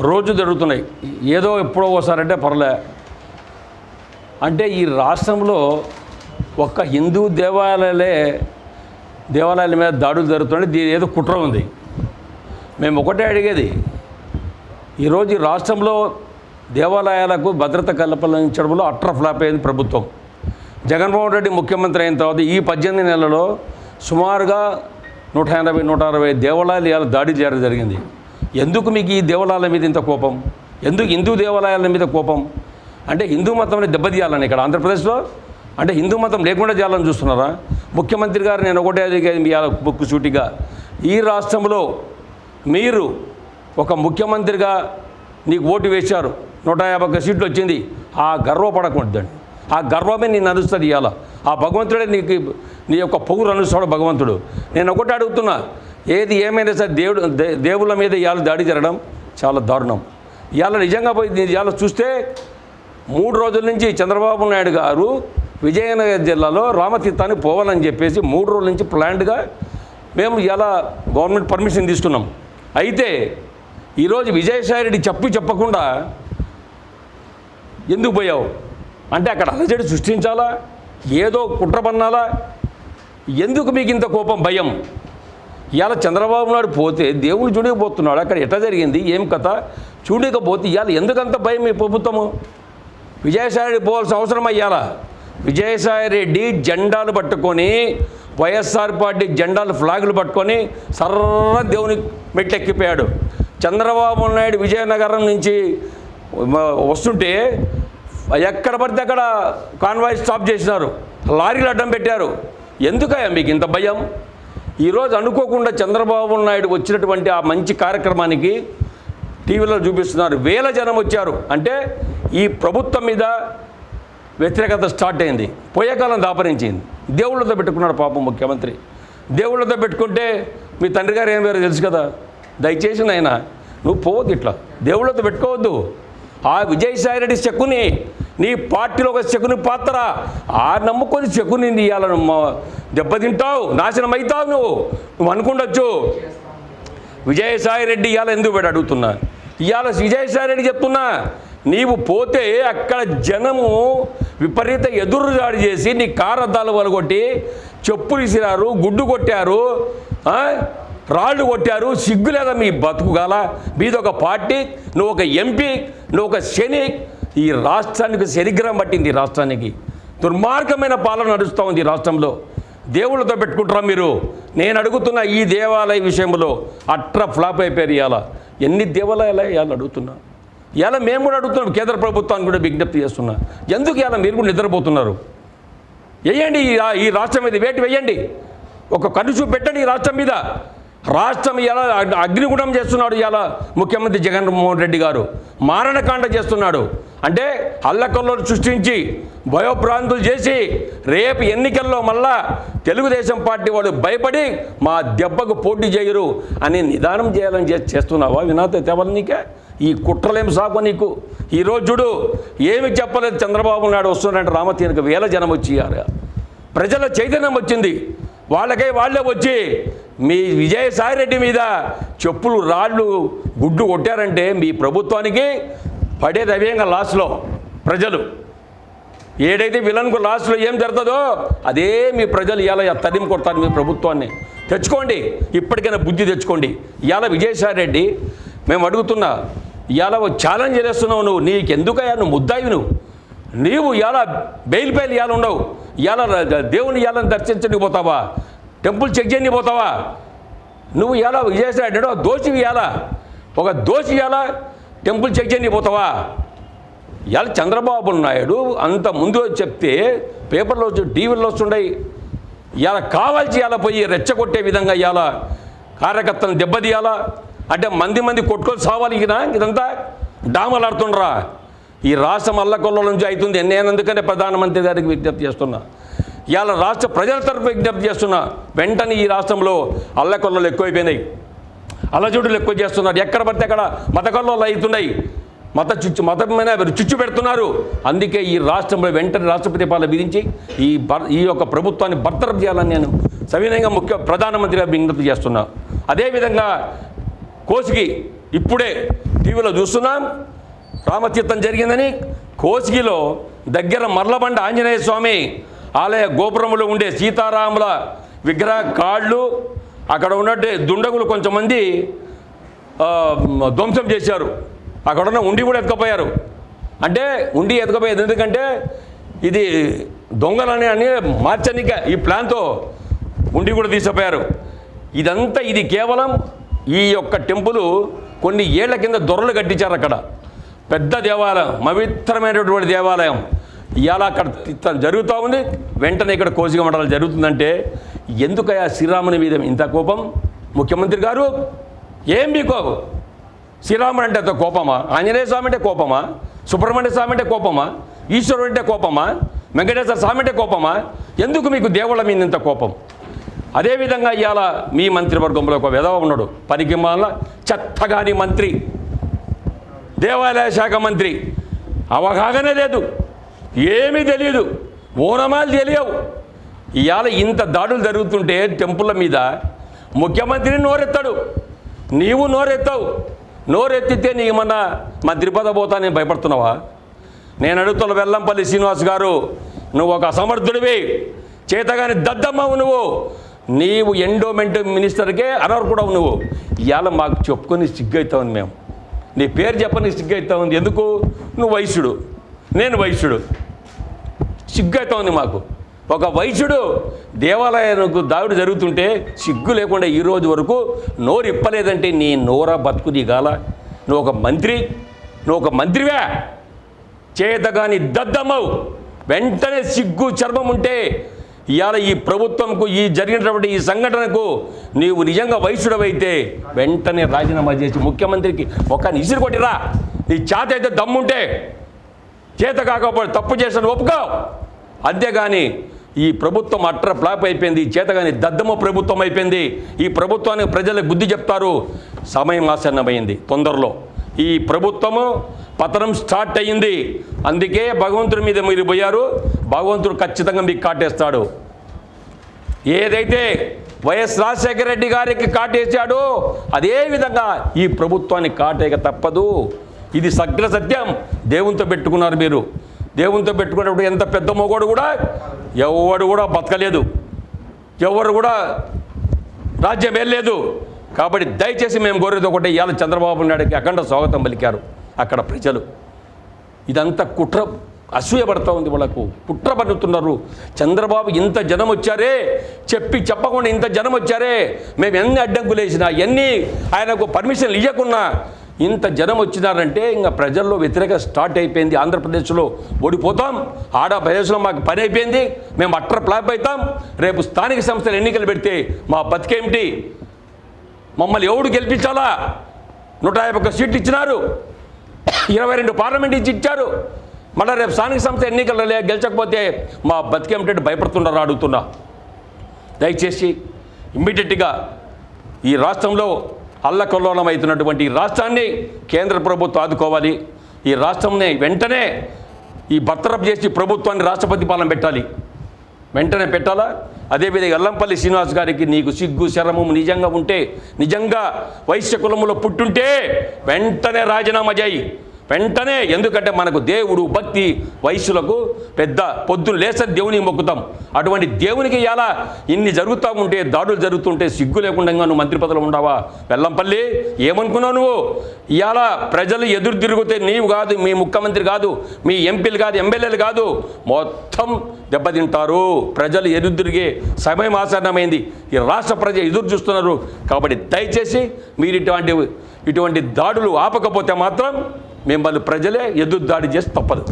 రోజు జరుగుతున్నాయి. ఏదో ఎప్పుడో ఒకసారి అంటే పర్లే. అంటే ఈ రాష్ట్రంలో ఒక్క హిందూ దేవాలయాలే దేవాలయాల మీద దాడులు జరుగుతున్నాయి. దీని ఏదో కుట్ర ఉంది. మేము ఒకటే అడిగేది. ఈరోజు ఈ రాష్ట్రంలో దేవాలయాలకు భద్రత కల్పించడంలో అట్ర ఫ్లాప్ అయింది ప్రభుత్వం. జగన్మోహన్ రెడ్డి ముఖ్యమంత్రి అయిన తర్వాత ఈ పద్దెనిమిది నెలలో సుమారుగా నూట ఎనభై నూట అరవై దేవాలయాలు దాడి చేయడం జరిగింది. ఎందుకు మీకు ఈ దేవాలయాల మీద ఇంత కోపం? ఎందుకు హిందూ దేవాలయాల మీద కోపం? అంటే హిందూ మతంని దెబ్బతీయాలని ఇక్కడ ఆంధ్రప్రదేశ్లో? అంటే హిందూ మతం లేకుండా చేయాలని చూస్తున్నారా? ముఖ్యమంత్రి గారు నేను ఒకటే అడిగేది మీ సూటిగా ఈ రాష్ట్రంలో మీరు ఒక ముఖ్యమంత్రిగా నీకు ఓటు వేశారు నూట యాభై ఒక్క సీట్లు వచ్చింది ఆ గర్వపడకూడదండి ఆ గర్వమే నేను అనుస్తుంది ఇవాళ. ఆ భగవంతుడే నీకు నీ యొక్క పొగురు అనుస్తాడు భగవంతుడు. నేను ఒకటి అడుగుతున్నా ఏది ఏమైనా సరే దేవుడు దే- దేవుళ్ళ మీద ఇవాళ దాడి జరగడం చాలా దారుణం. ఇవాళ నిజంగా పోయి ఇవాళ చూస్తే మూడు రోజుల నుంచి చంద్రబాబు నాయుడు గారు విజయనగరం జిల్లాలో రామతీర్థానికి పోవాలని చెప్పేసి మూడు రోజుల నుంచి ప్లాన్డ్గా మేము ఇలా గవర్నమెంట్ పర్మిషన్ తీసుకున్నాం. అయితే ఈరోజు విజయసాయి రెడ్డి చెప్పి చెప్పకుండా ఎందుకు పోయావు? అంటే అక్కడ అలజడి సృష్టించాలా? ఏదో కుట్ర పన్నాలా ఎందుకు మీకు ఇంత కోపం భయం? ఇవాళ చంద్రబాబు నాయుడు పోతే దేవుడు చూడకపోతున్నాడు. అక్కడ ఎట్లా జరిగింది? ఏం కథ? చూడకపోతే ఇవాళ ఎందుకంత భయం మీ ప్రభుత్వము? విజయసాయి రెడ్డి పోవాల్సిన అవసరం అయ్యాలా విజయసాయి రెడ్డి జెండాలు పట్టుకొని వైఎస్ఆర్ పార్టీ జెండాలు ఫ్లాగులు పట్టుకొని సర్ర దేవుని మెట్టెక్కిపోయాడు చంద్రబాబు నాయుడు విజయనగరం నుంచి వస్తుంటే ఎక్కడ పడితే అక్కడ కాన్వాయ్ స్టాప్ చేసినారు. లారీలు అడ్డం పెట్టారు. ఎందుకయ్యా మీకు ఇంత భయం? ఈరోజు అనుకోకుండా చంద్రబాబు నాయుడు వచ్చినటువంటి ఆ మంచి కార్యక్రమానికి టీవీలో చూపిస్తున్నారు. వేల జనం వచ్చారు. అంటే ఈ ప్రభుత్వం మీద వ్యతిరేకత స్టార్ట్ అయింది. పోయేకాలం దాపరించింది. దేవుళ్ళతో పెట్టుకున్నాడు పాపం ముఖ్యమంత్రి. దేవుళ్ళతో పెట్టుకుంటే మీ తండ్రి గారు ఏం వేరే తెలుసు కదా? దయచేసి నాయన నువ్వు పోవద్దు ఇట్లా. దేవుళ్ళతో పెట్టుకోవద్దు. ఆ విజయసాయి రెడ్డి చెక్కుని నీ పార్టీలో ఒక చెక్కుని పాత్ర. ఆ నమ్ముకొని చెక్కుని ఇవ్వాలను దెబ్బతింటావు నాశనం అవుతావు నువ్వు. నువ్వు అనుకుండొచ్చు. విజయసాయి రెడ్డి ఇవాళ ఎందుకు పెట్టి అడుగుతున్నా? ఇవాళ విజయసాయి రెడ్డి చెప్తున్నా నీవు పోతే అక్కడ జనము విపరీత ఎదురు దాడి చేసి నీ కారు అద్దాలు వలగొట్టి చెప్పులు ఇసిరారు గుడ్డు కొట్టారు రాళ్ళు కొట్టారు సిగ్గు లేదా మీ బతుకుగాల మీది ఒక పార్టీ నువ్వు ఒక ఎంపీ నువ్వు ఒక శని ఈ రాష్ట్రానికి శనిగ్రహం పట్టింది రాష్ట్రానికి. దుర్మార్గమైన పాలన నడుస్తూ ఉంది రాష్ట్రంలో. దేవుళ్ళతో పెట్టుకుంటారా మీరు? నేను అడుగుతున్న ఈ దేవాలయ విషయంలో అట్ర ఫ్లాప్ అయిపోయారు ఇవాళ ఎన్ని దేవాలయాలు ఇవాళ అడుగుతున్నా. ఇవాళ మేము కూడా అడుగుతున్నాం కేంద్ర ప్రభుత్వాన్ని కూడా విజ్ఞప్తి చేస్తున్నా. ఎందుకు ఇవాళ మీరు కూడా నిద్రపోతున్నారు? వేయండి ఈ ఈ రాష్ట్రం మీద వేటు వేయండి. ఒక కనుచూ పెట్టండి ఈ రాష్ట్రం మీద. రాష్ట్రం ఇలా అగ్నిగుణం చేస్తున్నాడు ఇలా ముఖ్యమంత్రి జగన్మోహన్ రెడ్డి గారు. మారణకాండ చేస్తున్నాడు. అంటే అల్లకల్లోలు సృష్టించి భయోభ్రాంతులు చేసి రేపు ఎన్నికల్లో మళ్ళా తెలుగుదేశం పార్టీ వాళ్ళు భయపడి మా దెబ్బకు పోటీ చేయరు అని నిదానం చేయాలని చే- చేస్తున్నావా వినాత తెవలనికే ఈ కుట్రలేం సాగు నీకు? ఈరోజు చూడు ఏమి చెప్పలేదు చంద్రబాబు నాయుడు వస్తున్నాడంటే రామతీనికి వేల జనం వచ్చి ప్రజల చైతన్యం వచ్చింది. వాళ్ళకై వాళ్ళే వచ్చి మీ విజయసాయిరెడ్డి మీద చెప్పులు రాళ్ళు గుడ్డు కొట్టారంటే మీ ప్రభుత్వానికి పడేది అవేంగా లాస్ట్లో ప్రజలు. ఏడైతే విలన్కు లాస్ట్లో ఏం జరుగుతుందో అదే మీ ప్రజలు ఇలా తరిమి కొడతారు మీ ప్రభుత్వాన్ని. తెచ్చుకోండి ఇప్పటికైనా బుద్ధి తెచ్చుకోండి. ఇవాళ విజయసాయిరెడ్డి మేము అడుగుతున్నా ఇవాళ ఛాలెంజ్ చేస్తున్నావు నువ్వు నీకెందుకయ్యా నువ్వు ముద్దాయి నువ్వు? నీవు ఇవాళ బెయిల్ బెయిల్ ఇవాళ ఉండవు. ఇవాళ దేవుని ఇవాళ దర్శించడానికి పోతావా? టెంపుల్ చెక్ చేయని పోతావా? నువ్వు ఇవాళ విజయసాయి రెడ్డి దోషి ఇవాళ ఒక దోషి ఇవాళ టెంపుల్ చెక్ చేయని పోతావా? ఇవాళ చంద్రబాబు నాయుడు అంత ముందు చెప్తే పేపర్లో వచ్చి టీవీలో వస్తుండయి. ఇవాళ కావాల్సి ఇవాళ పోయి రెచ్చగొట్టే విధంగా ఇవాళ కార్యకర్తలను దెబ్బతీయాలా. అంటే మంది మంది కొట్టుకొని సావాలి ఇదా ఇదంతా? డామలాడుతుండ్రా. ఈ రాష్ట్రం అల్లకొల్ల నుంచి అవుతుంది. నేను అందుకనే ప్రధానమంత్రి గారికి విజ్ఞప్తి చేస్తున్నా. ఇవాళ రాష్ట్ర ప్రజల తరఫు విజ్ఞప్తి చేస్తున్నా వెంటనే ఈ రాష్ట్రంలో అల్లకొల్లలు ఎక్కువైపోయినాయి. అల్లజుడులు ఎక్కువ చేస్తున్నారు. ఎక్కడ పడితే అక్కడ మత కల్లోలు అవుతున్నాయి. మత చుచ్చు మతమైన చుచ్చు పెడుతున్నారు. అందుకే ఈ రాష్ట్రంలో వెంటనే రాష్ట్రపతి పాలన విధించి ఈ ఈ యొక్క ప్రభుత్వాన్ని బర్తరఫ్ చేయాలని నేను సవినయంగా ముఖ్య ప్రధానమంత్రిగా విజ్ఞప్తి చేస్తున్నా. అదేవిధంగా కోసిగి ఇప్పుడే టీవీలో చూస్తున్నాం. రామతీర్థం జరిగిందని కోసిగిలో దగ్గర మర్లబండ ఆంజనేయ స్వామి ఆలయ గోపురములో ఉండే సీతారాముల విగ్రహ కాళ్ళు అక్కడ ఉన్నట్టు దుండగులు కొంతమంది ధ్వంసం చేశారు. అక్కడ ఉన్న ఉండి కూడా ఎత్తుకపోయారు అంటే ఉండి ఎత్తుకపోయేది ఎందుకంటే ఇది దొంగలని అని మార్చనిక ఈ ప్లాన్తో ఉండి కూడా తీసుకుపోయారు ఇదంతా ఇది కేవలం ఈ యొక్క టెంపుల్ కొన్ని ఏళ్ళ కింద దొరలు కట్టించారు అక్కడ. పెద్ద దేవాలయం పవిత్రమైనటువంటి దేవాలయం. ఇవాళ అక్కడ జరుగుతూ ఉంది. వెంటనే ఇక్కడ కోసిక మండలం జరుగుతుందంటే ఎందుకయా శ్రీరాముని మీద ఇంత కోపం? ముఖ్యమంత్రి గారు ఏం మీకు శ్రీరాముడు అంటే అంత కోపమా? ఆంజనేయ స్వామి అంటే కోపమా? సుబ్రహ్మణ్య స్వామి అంటే కోపమా? ఈశ్వరుడు అంటే కోపమా? వెంకటేశ్వర స్వామి అంటే కోపమా? ఎందుకు మీకు దేవుళ్ళ మీద ఇంత కోపం? అదేవిధంగా ఇవాళ మీ మంత్రివర్గంలో ఒక విధవ ఉన్నాడు. పనికిమాల చెత్తగాని మంత్రి. దేవాలయ శాఖ మంత్రి. అవగాహనే లేదు. ఏమీ తెలియదు ఓనమాలు తెలియవు. ఇవాళ ఇంత దాడులు జరుగుతుంటే టెంపుల్ల మీద ముఖ్యమంత్రిని నోరెత్తాడు. నీవు నోరెత్తావు. నోరెత్తితే నీకు మన మంత్రి పద పోతా నేను భయపడుతున్నావా? నేను అడుగుతున్న వెల్లంపల్లి శ్రీనివాస్ గారు నువ్వు ఒక అసమర్థుడివి. చేతగాని దద్దమ్మవు నువ్వు. నీవు ఎండోమెంట్ మినిస్టర్కే అనర్హుడవు నువ్వు. ఇవాళ మాకు చెప్పుకొని సిగ్గవుతావు మేము. నీ పేరు చెప్పని సిగ్గైతా ఉంది ఎందుకు? నువ్వు వైశ్యుడు నేను వైశ్యుడు సిగ్గైతా ఉంది మాకు. ఒక వైశ్యుడు దేవాలయానికి దాడి జరుగుతుంటే సిగ్గు లేకుండా ఈ రోజు వరకు నోరు ఇప్పలేదంటే నీ నోర బతుకు నీ గాల నువ్వు ఒక మంత్రి నువ్వు ఒక మంత్రివే. చేతగాని దద్దమ్మవు. వెంటనే సిగ్గు చర్మం ఉంటే ఇవాళ ఈ ప్రభుత్వంకు ఈ జరిగినటువంటి ఈ సంఘటనకు నీవు నిజంగా వైశ్యుడవైతే వెంటనే రాజీనామా చేసి ముఖ్యమంత్రికి ఒక ఇసిరి కొట్టిరా. నీ చేత అయితే దమ్ముంటే. చేత కాకపోతే తప్పు చేసిన ఒప్పుకో. అంతేగాని ఈ ప్రభుత్వం అట్ర ఫ్లాప్ అయిపోయింది చేతగాని దద్దమ్మ ప్రభుత్వం అయిపోయింది. ఈ ప్రభుత్వానికి ప్రజలకు బుద్ధి చెప్తారు. సమయం ఆసన్నమైంది తొందరలో. ఈ ప్రభుత్వము పతనం స్టార్ట్ అయ్యింది. అందుకే భగవంతుడి మీద మీరు పోయారు. భగవంతుడు ఖచ్చితంగా మీకు కాటేస్తాడు. ఏదైతే వైఎస్ రాజశేఖర రెడ్డి గారికి కాటేశాడో అదే విధంగా ఈ ప్రభుత్వానికి కాటేక తప్పదు. ఇది సగ్ర సత్యం. దేవునితో పెట్టుకున్నారు మీరు. దేవునితో పెట్టుకునేటప్పుడు ఎంత పెద్ద మొగోడు కూడా ఎవడు కూడా బతకలేదు. ఎవరు కూడా రాజ్యం వెళ్ళలేదు కాబట్టి దయచేసి మేము కోరేది ఒకటి ఇవాళ చంద్రబాబు నాయుడికి అఖండ స్వాగతం పలికారు అక్కడ ప్రజలు. ఇదంతా కుట్ర అసూయపడతా ఉంది వాళ్ళకు. కుట్ర పన్నుతున్నారు. చంద్రబాబు ఇంత జనం వచ్చారే చెప్పి చెప్పకుండా ఇంత జనం వచ్చారే మేము ఎన్ని అడ్డంకులు వేసినా ఎన్ని ఆయనకు పర్మిషన్లు ఇవ్వకున్నా ఇంత జనం వచ్చినారంటే ఇంకా ప్రజల్లో వ్యతిరేక స్టార్ట్ అయిపోయింది. ఆంధ్రప్రదేశ్లో ఓడిపోతాం. ఆడ ప్రదేశంలో మాకు పని అయిపోయింది. మేము అట్ర ఫ్లాప్ అవుతాం. రేపు స్థానిక సంస్థలు ఎన్నికలు పెడితే మా బతికేమిటి? మమ్మల్ని ఎవడు గెలిపించాలా? నూట యాభై ఒక్క సీట్లు ఇచ్చినారు. ఇరవై రెండు పార్లమెంట్ ఇచ్చి ఇచ్చారు. మళ్ళీ రేపు స్థానిక సంస్థ ఎన్నికలు గెలిచకపోతే మా బతికేమిటంటే భయపడుతున్నారు అడుగుతున్నా. దయచేసి ఇమ్మీడియట్గా ఈ రాష్ట్రంలో అల్లకల్లోలమవుతున్నటువంటి ఈ రాష్ట్రాన్ని కేంద్ర ప్రభుత్వం ఆదుకోవాలి. ఈ రాష్ట్రంని వెంటనే ఈ బర్తరఫ్ చేసి ప్రభుత్వాన్ని రాష్ట్రపతి పాలన పెట్టాలి. వెంటనే పెట్టాలా? అదేవిధంగా ఎల్లంపల్లి శ్రీనివాస్ గారికి నీకు సిగ్గు శరమము నిజంగా ఉంటే నిజంగా వైశ్య కులములో పుట్టుంటే వెంటనే రాజీనామా చేయి. వెంటనే ఎందుకంటే మనకు దేవుడు భక్తి వయస్సులకు పెద్ద పొద్దున లేసని దేవునికి మొక్కుతాం. అటువంటి దేవునికి ఎలా ఇన్ని జరుగుతూ ఉంటే దాడులు జరుగుతుంటే సిగ్గు లేకుండా నువ్వు మంత్రి పదవులు ఉండవా? వెల్లంపల్లి ఏమనుకున్నావు నువ్వు? ఇలా ప్రజలు ఎదురు తిరిగితే నీవు కాదు మీ ముఖ్యమంత్రి కాదు మీ ఎంపీలు కాదు ఎమ్మెల్యేలు కాదు. మొత్తం దెబ్బతింటారు. ప్రజలు ఎదురు తిరిగే సమయం ఆసరణమైంది ఈ రాష్ట్ర ప్రజలు ఎదురు చూస్తున్నారు. కాబట్టి దయచేసి మీరు ఇటువంటి ఇటువంటి దాడులు ఆపకపోతే మాత్రం మిమ్మల్ని ప్రజలే ఎదురు దాడి చేసి తప్పదు.